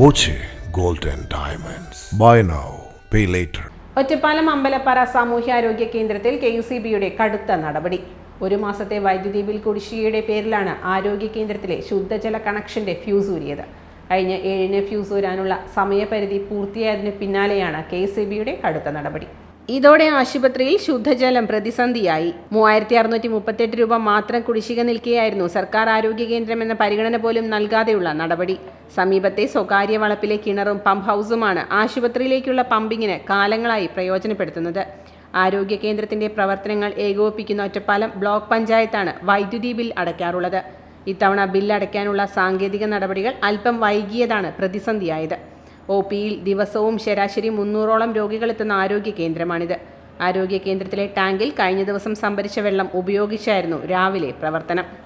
Boche gold and diamonds. Buy now pay later Ottapalam Ambalappara സാമൂഹ്യാരോഗ്യ കേന്ദ്രത്തിൽ K U C ബിയുടെ കടുത്ത നടപടി. ഒരു മാസത്തെ വൈദ്യുതി ബിൽ കുടിശ്ശികയുടെ പേരിലാണ് ആരോഗ്യ കേന്ദ്രത്തിലെ ശുദ്ധജല കണക്ഷന്റെ ഫ്യൂസ് ഊരിയത്. കഴിഞ്ഞ ഏഴിന് ഫ്യൂസ് ഊരാനുള്ള സമയപരിധി പൂർത്തിയായതിന് പിന്നാലെയാണ് കെ സി ബിയുടെ കടുത്ത നടപടി. ഇതോടെ ആശുപത്രിയിൽ ശുദ്ധജലം പ്രതിസന്ധിയായി. മൂവായിരത്തി അറുന്നൂറ്റി മുപ്പത്തെട്ട് രൂപ മാത്രം കുടിശ്ശിക നിൽക്കുകയായിരുന്നു സർക്കാർ ആരോഗ്യ കേന്ദ്രം എന്ന പരിഗണന പോലും നൽകാതെയുള്ള നടപടി. സമീപത്തെ സ്വകാര്യ വളപ്പിലെ കിണറും പമ്പ് ഹൗസുമാണ് ആശുപത്രിയിലേക്കുള്ള പമ്പിങ്ങിന് കാലങ്ങളായി പ്രയോജനപ്പെടുത്തുന്നത്. ആരോഗ്യ കേന്ദ്രത്തിന്റെ പ്രവർത്തനങ്ങൾ ഏകോപിപ്പിക്കുന്ന ഒറ്റപ്പാലം ബ്ലോക്ക് പഞ്ചായത്താണ് വൈദ്യുതി ബിൽ അടയ്ക്കാറുള്ളത്. ഇത്തവണ ബിൽ അടയ്ക്കാനുള്ള സാങ്കേതിക നടപടികൾ അല്പം വൈകിയതാണ് പ്രതിസന്ധിയായത്. ഒ പിയിൽ ദിവസവും ശരാശരി മുന്നൂറോളം രോഗികളെത്തുന്ന ആരോഗ്യ കേന്ദ്രമാണിത്. ആരോഗ്യ കേന്ദ്രത്തിലെ ടാങ്കിൽ കഴിഞ്ഞ ദിവസം സംഭരിച്ച വെള്ളം ഉപയോഗിച്ചായിരുന്നു രാവിലെ പ്രവർത്തനം.